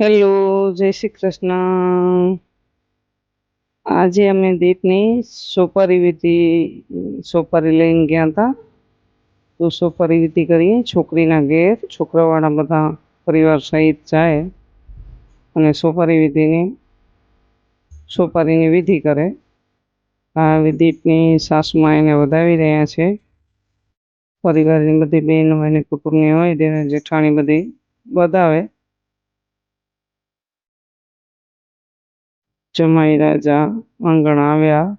Hello, જય શ્રી કૃષ્ણ. આજે અમે દીપની સોપારી વિધિ, સોપારી લઈને ગયા હતા. તો સોપારી વિધિ કરીએ. છોકરીના ઘેર છોકરાવાળા બધા પરિવાર સહિત જાય અને સોપારી વિધિની, સોપારીની વિધિ કરે. આ દીપની સાસુમાં એને વધાવી રહ્યા છે. પરિવારની બધી બહેનો અને કુટુંબની હોય તેને જેઠાણી બધી વધાવે. જમાઈ રાજા આંગણ આવ્યા.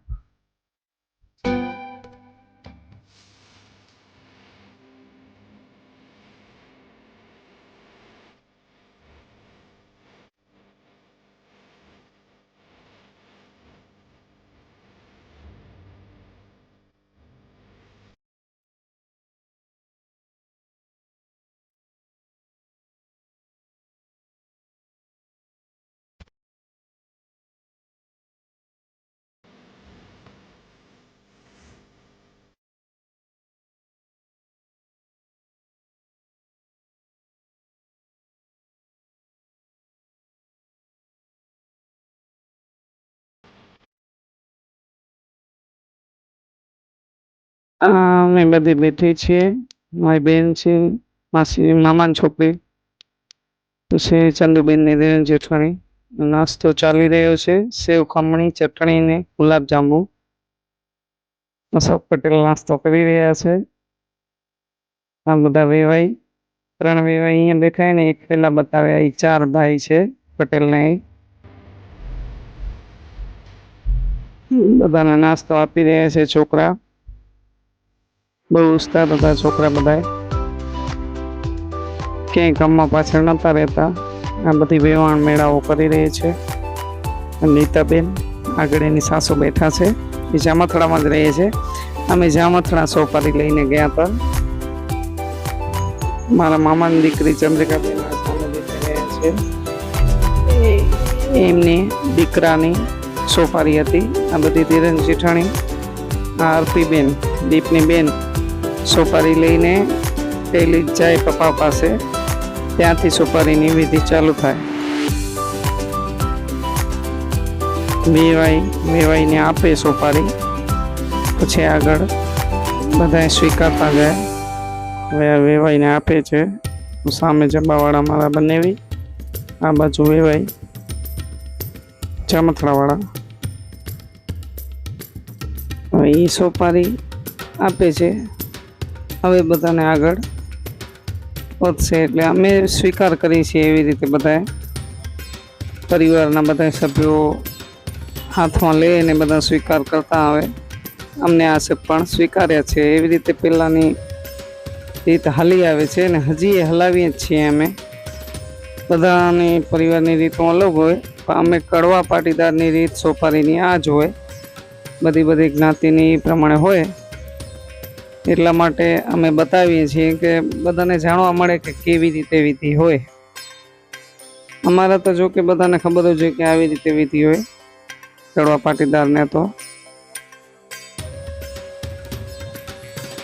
અમે બધી બેઠી છીએ. મારી બેન છે, માસી, મામાની છોકરી. છે ચંદુબેનની દેર જેઠાણી. નાસ્તો ચાલી રહ્યો છે. સેવ ખમણી, ચટણી ને ગુલાબ જાંબુ અશોક પટેલ નાસ્તો કરી રહ્યા છે. આ બધા વેવાઈ, ત્રણ વેવાઈ અહીંયા દેખાય ને, એક પેલા બતાવ્યા એ ચાર ભાઈ છે પટેલના એ. બધાને નાસ્તો આપી રહ્યા છે છોકરા. બહુ ઉસ્તાદ હતા છોકરા બધાએ ક્યાંય કામમાં પાછળ નતા રહેતા. આ બધી વેવાણ મેળાઓ કરી રહી છે. નીતાબેન આગળ એની સાસુ બેઠા છે. એ જામથડામાં જ રહે છે. અમે જામથડા સોપારી લઈને ગયા હતા. મારા મામાની દીકરી ચંદ્રિકાબેન છે. એમની દીકરાની સોપારી હતી. આ બધી ધીરન જેઠાણી. આ અર્પીબેન દીપની બેન સોપારી લઈને જ જાય પપ્પા પાસે. ત્યાંથી સોપારીની વિધિ ચાલુ થાય. મેવાઈ, મેવાઈને આપે સોપારી. પછી આગળ બધાએ સ્વીકારતા જાય. હવે આ વેવાઈને આપે છે. સામે જબાવાળા મારા બનેવી. આ બાજુ વેવાઈ. ચમથડાવાળા એ સોપારી આપે છે. હવે બધાને આગળ વધશે એટલે અમે સ્વીકાર કરીએ છીએ એવી રીતે બધાએ. પરિવારના બધા સભ્યો હાથમાં લે અને બધા સ્વીકાર કરતા આવે. અમને આ છે પણ સ્વીકાર્યા છે. એવી રીતે પહેલાંની રીત હાલી આવે છે અને હજી એ હલાવીએ જ છીએ અમે. બધાની પરિવારની રીતો અલગ હોય, પણ અમે કડવા પાટીદારની રીત સોપારીની આ જ હોય. બધી બધી જ્ઞાતિની પ્રમાણે હોય. એટલા માટે અમે બતાવીએ છીએ કે બધાને જાણવા મળે કે કેવી રીતે વિધિ હોય. અમારા તો જો કે બધાને ખબર જ હોય કે આવી રીતે વિધિ હોય. કડવા પાટીદારને તો.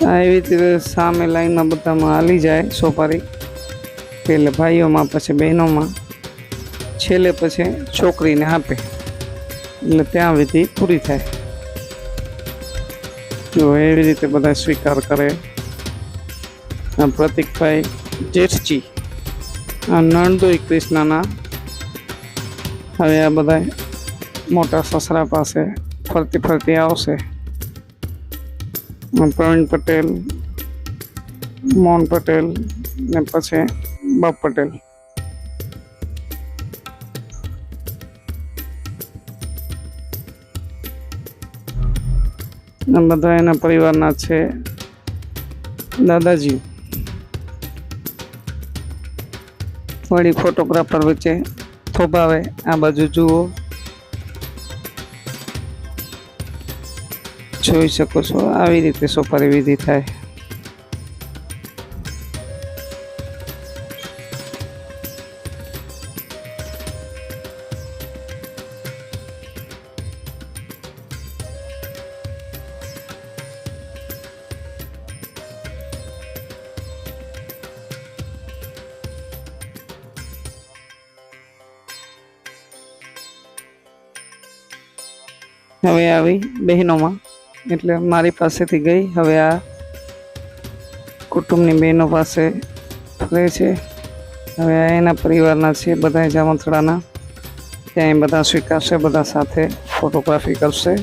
એવી રીતે સામે લાઈનમાં બધામાં હાલી જાય સોપારી. પહેલે ભાઈઓમાં પછી બહેનોમાં. છેલ્લે પછી છોકરીને આપે. એટલે ત્યાં વિધિ પૂરી થાય. જો એવી રીતે બધા સ્વીકાર કરે. પ્રતિકભાઈ જેઠજી, આ નણદોઈ કૃષ્ણના. હવે આ બધા મોટા સસરા પાસે ફરતી ફરતી આવશે. પ્રવીણ પટેલ, મોહન પટેલ, ને પછી બાપ પટેલ. બધા એના પરિવારના છે. દાદાજી. વળી ફોટોગ્રાફર વચ્ચે થોભાવે. આ બાજુ જુઓ. જોઈ શકો છો. આવી રીતે સોપારી વિધિ થાય. હવે આવી બહેનોમાં. એટલે મારી પાસેથી ગઈ. હવે આ કુટુંબની બહેનો પાસે રહે છે. હવે આ એના પરિવારના છે બધા જામંથડાના ત્યાં એ બધા સ્વીકારશે, બધા સાથે ફોટોગ્રાફી કરશે.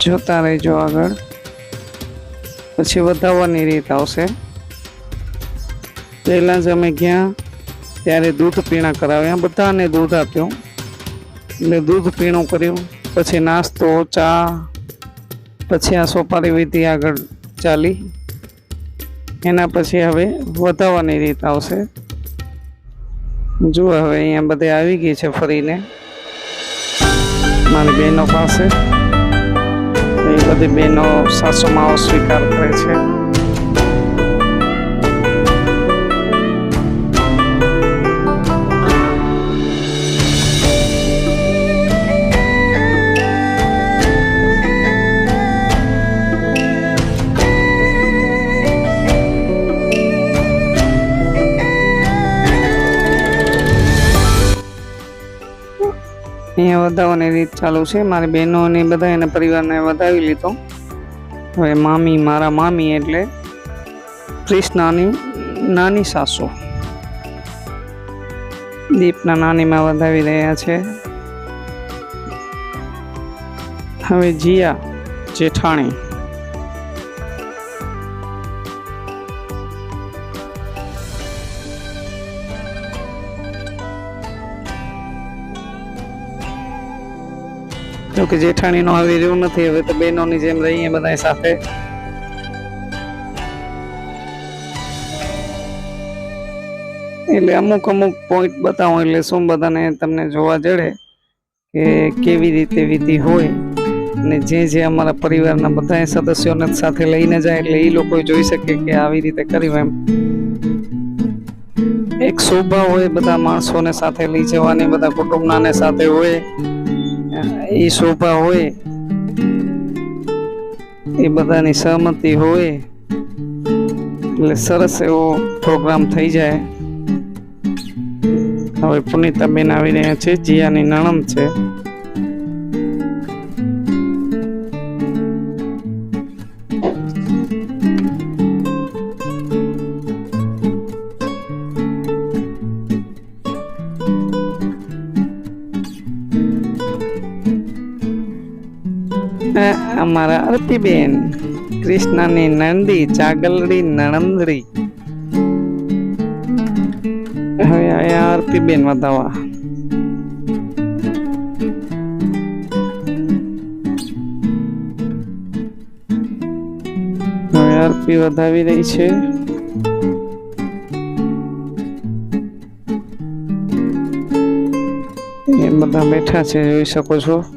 જોતા રહેજો આગળ. પછી વધાવવાની રીત આવશે. પહેલાં જ અમે ગયા, ત્યારે દૂધ પીણા કરાવ્યા. બધાને દૂધ આપ્યું. એટલે દૂધ પીણું કર્યું. પછી નાસ્તો, ચા, પછી આ સોપારી વિધિ આગળ ચાલી. એના પછી હવે વધાવવાની રીત આવશે. જુઓ હવે અહીંયા બધે આવી ગઈ છે ફરીને. મારી બહેનો પાસે. એ બધી બહેનો સાસુમાઓ સ્વીકાર કરે છે. અહીંયા વધાવવાની રીત ચાલુ છે. મારી બહેનો અને બધા એના પરિવારને વધાવી લીધો. હવે મામી, મારા મામી એટલે કૃષ્ણાની નાની સાસુ. દીપના નાનીમાં વધાવી રહ્યા છે. હવે જીયા જેઠાણી. જોકે જેઠાણીનો હવે રહ્યું નથી, હવે તો બહેનોની જેમ રહીએ બધા સાથે. એટલે અમુક અમુક પોઈન્ટ બતાવો, એટલે શું બધાને તમને જોવા જડે કે કેવી રીતે વિધિ હોય અને જે જે અમારા પરિવારના બધા સદસ્યોને સાથે લઈને જાય, એટલે એ લોકો જોઈ શકે કે આવી રીતે કર્યું એમ. એક શોભા હોય બધા માણસોને સાથે લઈ જવાની, બધા કુટુંબનાને સાથે હોય. એ શોભા હોય, એ બધાની સહમતી હોય, એટલે સરસ એવો પ્રોગ્રામ થઈ જાય. હવે પુનિતાબેન આવીને છે, જીયાની નણંદ છે. અમારા અર્પીબેન કૃષ્ણની નંદી, ચાગલડી નણંદડી હવે આયા અર્પીબેન વધાવા. હવે અર્પી વધાવી રહી છે. એ બધા બેઠા છે, જોઈ શકો છો.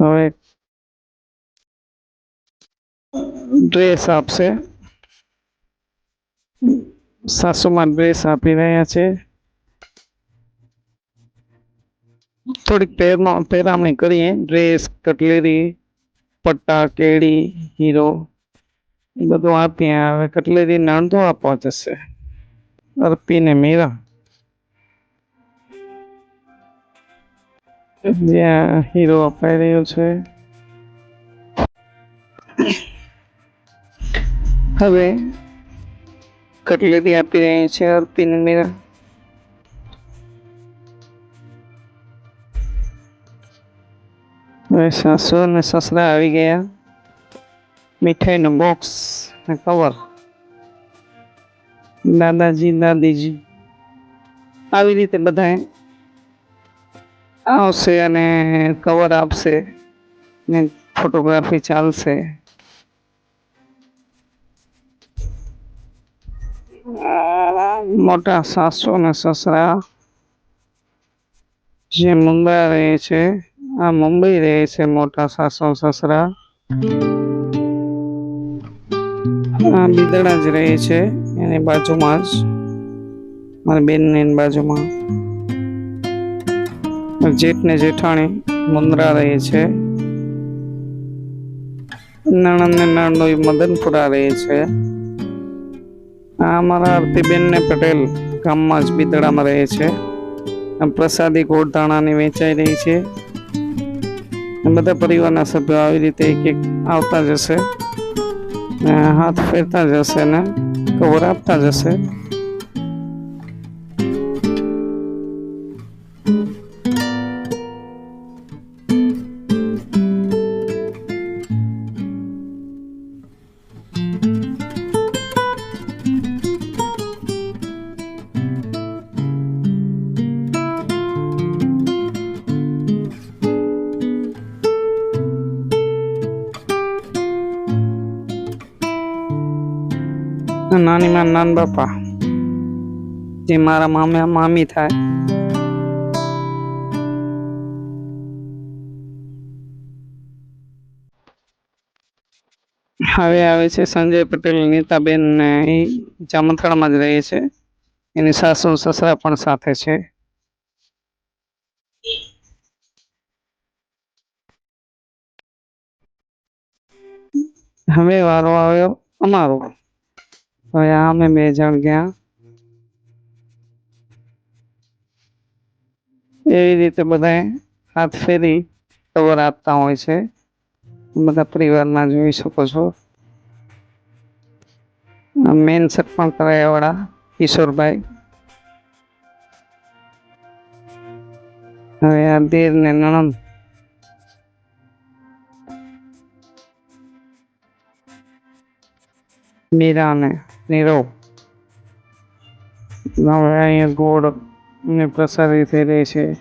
હવે ડ્રેસ આપશે. સાસુમાં ડ્રેસ આપી રહ્યા છે. થોડીક પહેરવા પહેરામણી કરીએ. ડ્રેસ કટલેરી પટ્ટા કેળી હીરો બધું આપીએ. હવે કટલેરી અડધો આપવા જશે અર્પીને મીરા. જ્યાં હીરો અપાઈ રહ્યો છે. હવે કટલેરી આપી રહી છે અર્પિન મીરા. હવે સાસુ અને સસરા આવી ગયા. મીઠાઈનું બોક્સ ને કવર દાદાજી, દાદીજી. આવી રીતે બધાએ આવશે અને કવર આપશે ને ફોટોગ્રાફી ચાલશે. મોટા સાસુ અને સસરા જે મુંબઈ રહે છે, આ મુંબઈ રહે છે મોટા સાસુ સસરા. આ બિદડા જ રહે છે એની બાજુમાં જ. મારી બેનની બાજુમાં. જેઠ ને જેઠાણી મુંદ્રા રહે છે નણંદ ને નણંદોઈ મદનપુરા રહે છે. આ અમારા આરતીબેન ને પટેલ ગામમાં જ બિદડામાં રહે છે. પ્રસાદી ગોળધાણાની વેચાઈ રહી છે. બધા પરિવારના સભ્યો આવી રીતે એક એક આવતા જશે હાથ ફેરતા જશે ને કવર આપતા જશે. નાની માં નાન બાપા. જે મારા મામા મામી થાય. હવે આવે છે સંજય પટેલ, નીતાબેન ને એ જામથાળમાં જ રહે છે. એની સાસુ સસરા પણ સાથે છે. હવે વારો આવ્યો અમારો. હવે આ અમે બે જણ ગયા એવી રીતે બધાએ હાથ ફેરી કવર આપતા હોય છે. બધા પરિવારના જોઈ શકો છો. મેન સરપંચ વાળા કિશોરભાઈ. હવે આ દેર ને નણંદ. મીરા ને નીરવ હવે અહીંયા ગોળ ને પ્રસારી થઈ રહી છે.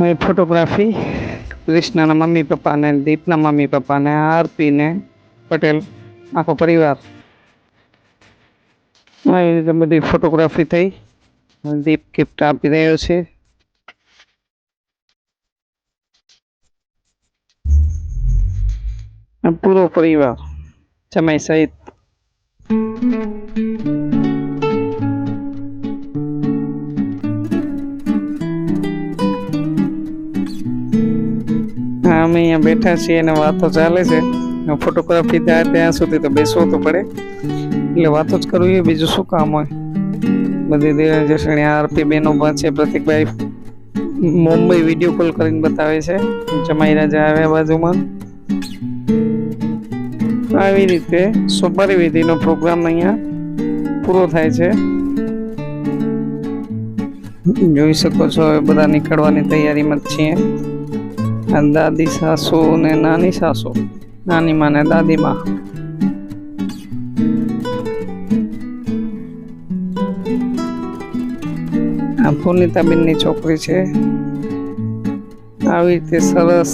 હવે ફોટોગ્રાફી કૃષ્ણના મમ્મી પપ્પાને દીપના મમ્મી પપ્પાને આરતીને પટેલ, આખો પરિવાર. આવી રીતે બધી ફોટોગ્રાફી થઈ. દીપ ગિફ્ટ આપી રહ્યો છે. પૂરો પરિવાર જમાઈ સહિત. અમે અહીંયા બેઠા છીએ અને વાતો ચાલે છે. ફોટોગ્રાફી થાય ત્યાં સુધી તો બેસવું તો પડે. એટલે વાતો જ કરવી બીજું શું કામ હોય? બધી દેવ જસણી આરપી બેનો પણ છે, પ્રતિકભાઈ મુંબઈ વીડિયો કોલ કરીને બતાવે છે. જમાઈ રાજા આવ્યા બાજુમાં. આવી રીતે સોપારી વિધિનો પ્રોગ્રામ અહીંયા પૂરો થાય છે. જોઈ શકો છો, હવે બધા નીકળવાની તૈયારીમાં જ છીએ. આ દાદી સાસુ ને નાની સાસુ, નાની માં ને દાદી માં. આ પુનિતાબેનની છોકરી છે. આવી રીતે સરસ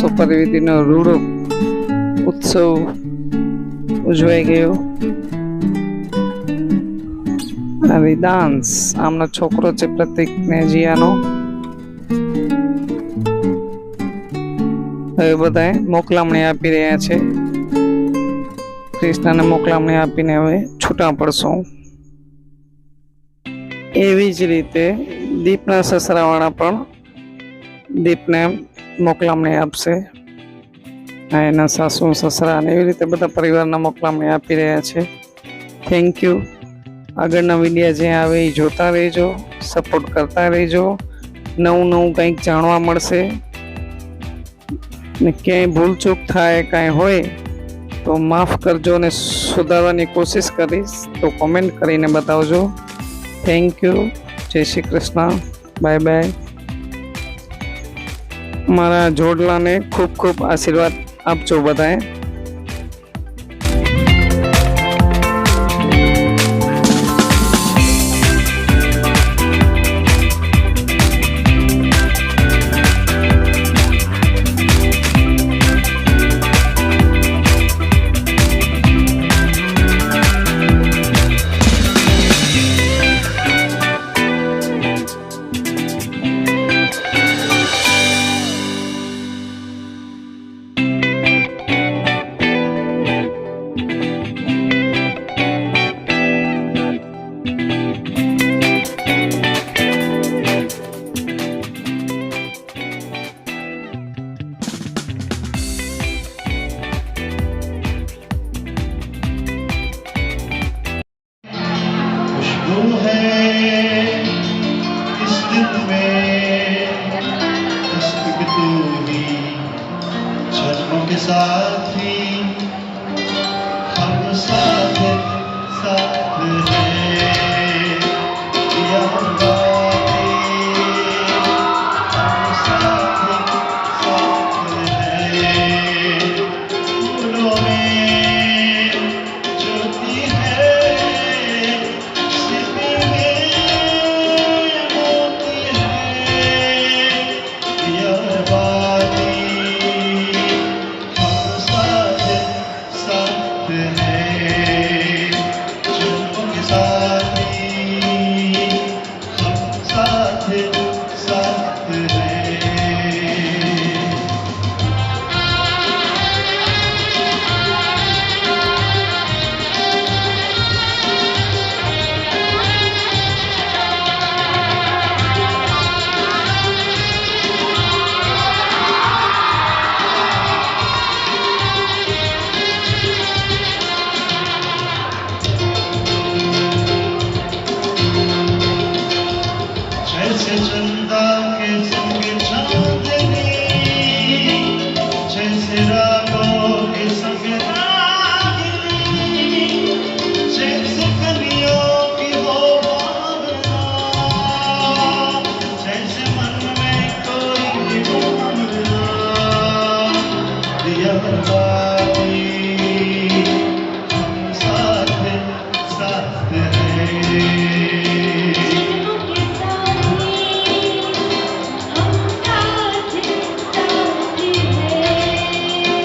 સુપરવિધિનો રૂડો ઉત્સવ ઉજવાઈ ગયો આવી ડાન્સ આમનો છોકરો છે પ્રતિક ને જીયાનો હવે બધાએ મોકલામણી આપી રહ્યા છે કૃષ્ણને મોકલામણી આપીને હવે છૂટા પડશું એવી જ રીતે દીપના સસરાવાળા પણ દીપને મોકલામણી આપશે એના સાસુ સસરા અને એવી રીતે બધા પરિવારના મોકલામણી આપી રહ્યા છે. થેન્ક યુ આગળના વિડીયા જે આવે એ જોતા રહેજો સપોર્ટ કરતા રહેજો. નવું નવું કંઈક જાણવા મળશે. ને ક્યાંય ભૂલચૂક થાય, કાંઈ હોય, તો માફ કરજો અને સુધારવાની કોશિશ કરીશ, તો કોમેન્ટ કરીને બતાવજો. થેન્ક યુ જય શ્રી કૃષ્ણ. બાય બાય મારા જોડલાને ખૂબ ખૂબ આશીર્વાદ. આપજો બધાએ